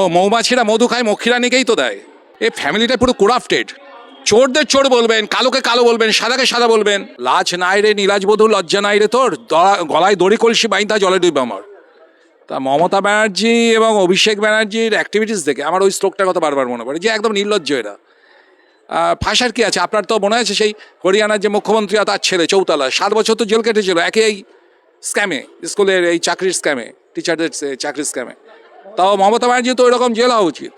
ও, মৌমাছিরা মধু খায় মক্ষিরানিকেই তো দেয়। এই ফ্যামিলিটা পুরো কোরাপ্টেড চোরদের চোর বলবেন, কালোকে কালো বলবেন, সাদাকে সাদা বলবেন। লাজ নাই রে, নীলাজ বধু, লজ্জা নাই রে তোর। গলায় দড়ি, কলসি বাইন্দা জলে ডুব আমার। তা মমতা ব্যানার্জি এবং অভিষেক ব্যানার্জির অ্যাক্টিভিটিস দেখে আমার ওই স্ট্রোকটার কথা বারবার মনে পড়ে, যে একদম নির্লজ্জ এরা। ফাঁসার কি আছে? আপনার তো মনে আছে সেই হরিয়ানার যে মুখ্যমন্ত্রী তার ছেলে, চৌতালা, সাত বছর তো জেল কেটেছিল একে এই স্ক্যামে স্কুলের এই চাকরির স্ক্যামে টিচারদের চাকরির স্ক্যামে তাও মমতা ব্যানার্জি তো ওইরকম জেল হওয়া উচিত।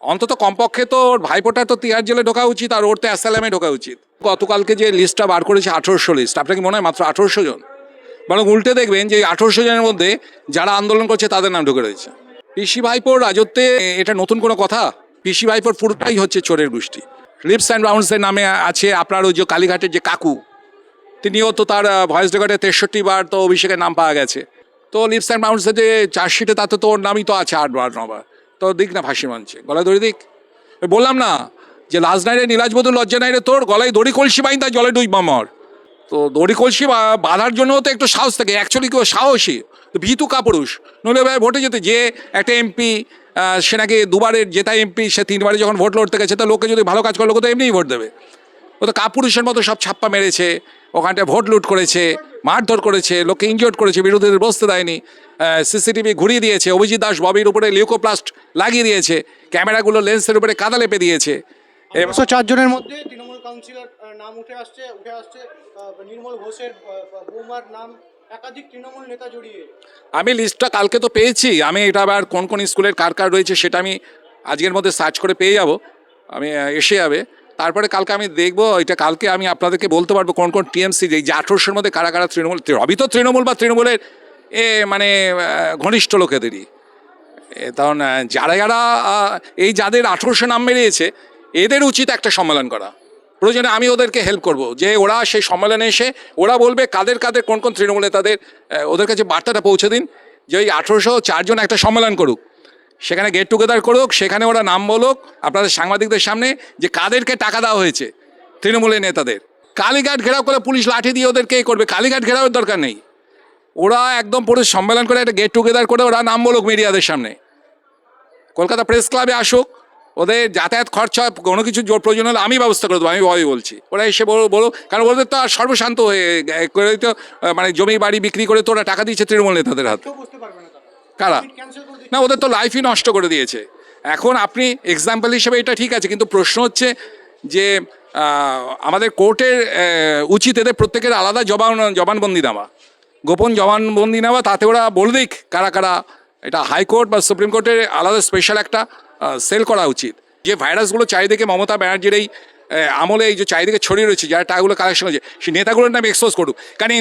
অন্তত কমপক্ষে তো ওর ভাইপোটার তো তিহার জেলে ঢোকা উচিত আর ওর তো অ্যাসালামে ঢোকা উচিত। গতকালকে যে লিস্টটা বার করেছে আঠেরোশো লিস্ট আপনার কি মনে হয় মাত্র আঠেরোশো জন? বরং উল্টে দেখবেন যে আঠেরোশো জনের মধ্যে যারা আন্দোলন করছে তাদের নাম ঢুকে রয়েছে। পিসি ভাইপোর রাজত্বে এটা নতুন কোনো কথা? পিসি ভাইপোর পুরোটাই হচ্ছে চোরের গোষ্ঠী। লিপস অ্যান্ড রাউন্ডসের নামে আছে আপনার ওই যে কালীঘাটের যে কাকু, তিনিও তো তার ভয়েস রেকর্ডে তেষট্টি বার তো অভিষেকের নাম পাওয়া গেছে। তো লিপস অ্যান্ড রাউন্ডসের যে চার্জশিটে তাতে তো ওর নামই তো আছে আট আটবার নবার তো দিক না ফাঁসি মানছে। গলায় দড়ি দিক। বললাম না যে লাজ নাই রে নীলাজ বধু লজ্জা নাই রে তোর, গলায় দড়ি কলসি বাইন তার জলে ডুব মামর তো দড়ি কলসি বাঁধার জন্য তো একটু সাহস থাকে অ্যাকচুয়ালি কেউ সাহসী, ভীতু কাপুরুষ। নইলে ভাই ভোটে যেতে, যে একটা এমপি সে নাকি দুবারের জেতা এমপি সে তিনবারে যখন ভোট লড়তে গেছে, তা লোকে যদি ভালো কাজ করে, লোকে তো এমনিই ভোট দেবে। ও তো কাপুরুষের মতো সব ছাপ্পা মেরেছে ওখানটায় ভোট লুট করেছে মারধর করেছে লোককে ইনজিওর্ড করেছে বিরোধীদের বসতে দেয়নি সিসিটিভি ঘুরিয়ে দিয়েছে অভিজিৎ দাস ববির উপরে লিউকোপ্লাস্ট লাগিয়ে দিয়েছে ক্যামেরাগুলো লেন্সের উপরে কাদা লেপে দিয়েছে একশো চার জনের মধ্যে তৃণমূল কাউন্সিলর নাম উঠে আসছে উঠে আসছে নির্মল ঘোষের বৌমার নাম একাধিক তৃণমূল নেতা জড়িয়ে। আমি লিস্টটা কালকে তো পেয়েছি আমি এটা আবার কোন কোন স্কুলের কার কার রয়েছে সেটা আমি আজকের মধ্যে সার্চ করে পেয়ে যাব আমি এসে যাবে। তারপরে কালকে আমি দেখব, এটা কালকে আমি আপনাদেরকে বলতে পারব কোন কোন টিএমসি যে আঠেরোশোর মধ্যে কারা কারা তৃণমূল রবি তো তৃণমূল বা তৃণমূলের, এ মানে ঘনিষ্ঠ লোকেদেরই। কারণ যারা যারা এই যাদের আঠেরোশো নাম বেরিয়েছে, এদের উচিত একটা সম্মেলন করা। প্রয়োজনে আমি ওদেরকে হেল্প করব, যে ওরা সেই সম্মেলনে এসে, ওরা বলবে কাদের কাদের কোন কোন তৃণমূলে তাদের ওদের কাছে বার্তাটা পৌঁছে দিন, যে ওই আঠেরোশো চারজন একটা সম্মেলন করুক। সেখানে গেট টুগেদার করুক, সেখানে ওরা নাম বলুক। আপনাদের সাংবাদিকদের সামনে যে কাদেরকে টাকা দেওয়া হয়েছে, তৃণমূলের নেতাদের। কালীঘাট ঘেরাও করে পুলিশ লাঠি দিয়ে ওদেরকে এ করবে। কালীঘাট ঘেরাওয়ের দরকার নেই। ওরা একদম পুরো সম্মেলন করে একটা গেট টুগেদার করে ওরা নাম বলুক মিডিয়াদের সামনে। কলকাতা প্রেস ক্লাবে আসুক, ওদের যাতায়াত খরচা কোনো কিছু জোর প্রয়োজন হলে আমি ব্যবস্থা করে দেবো, আমি ভয় বলছি। ওরা এসে বলো বলো কারণ ওদের তো আর সর্বশান্ত হয়ে করে তো মানে জমি বাড়ি বিক্রি করে তো ওরা টাকা দিচ্ছে তৃণমূল নেতাদের হাতে কেউ বুঝতে পারবে না তারা কারা? না ওদের তো লাইফই নষ্ট করে দিয়েছে। এখন আপনি এক্সাম্পল হিসেবে এটা ঠিক আছে কিন্তু প্রশ্ন হচ্ছে যে আমাদের কোর্টের উচিত এদের প্রত্যেকের আলাদা জবান জবানবন্দি নেওয়া গোপন জবানবন্দি নেওয়া তাতে ওরা বলে দিক কারা কারা। এটা হাইকোর্ট বা সুপ্রিম কোর্টের আলাদা স্পেশাল একটা সেল করা উচিত। যে ভাইরাসগুলো চারিদিকে মমতা ব্যানার্জির এই আমলে এই যে চারিদিকে ছড়িয়ে রয়েছে যারা টাকাগুলো কালেকশন হয়েছে সেই নেতাগুলোর নামে এক্সপোজ করুক। কারণ